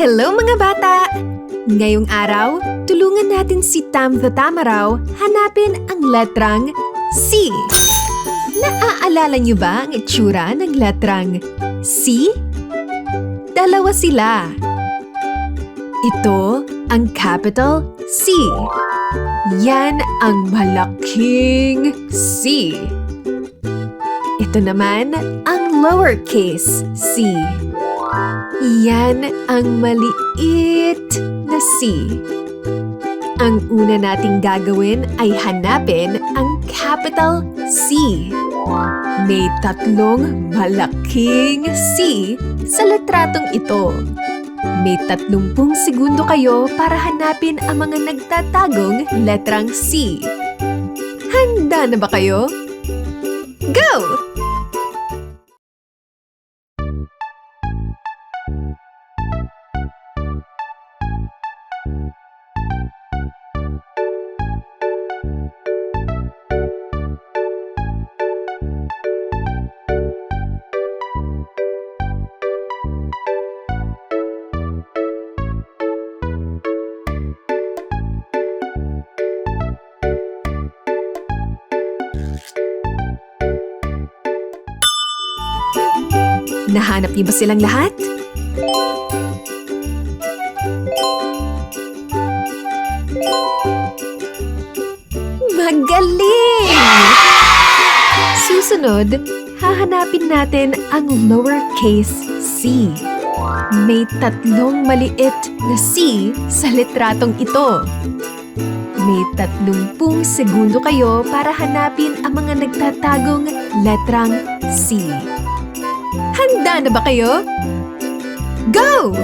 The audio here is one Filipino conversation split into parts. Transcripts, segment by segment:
Hello mga bata! Ngayong araw, tulungan natin si Tam the Tamaraw hanapin ang letrang C. Naaalala niyo ba ang itsura ng letrang C? Dalawa sila. Ito ang capital C. Yan ang malaking C. Ito naman ang lowercase c. Yan ang maliit na C. Ang una nating gagawin ay hanapin ang capital C. May tatlong malaking C sa letratong ito. May 30 segundo kayo para hanapin ang mga nagtatagong letrang C. Handa na ba kayo? Nahanap niyo ba silang lahat? Magaling! Susunod, hahanapin natin ang lowercase c. May tatlong maliit na C sa litratong ito. May tatlumpung segundo kayo para hanapin ang mga nagtatagong letrang C. Handa na ba kayo? Go!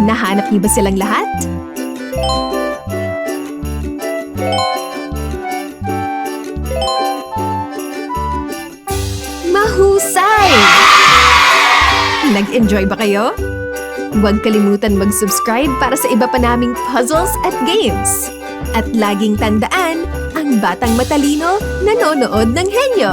Nahanap niyo ba silang lahat? Mahusay! Nag-enjoy ba kayo? Huwag kalimutan mag-subscribe para sa iba pa naming puzzles at games. At laging tandaan, ang batang matalino nanonood ng henyo.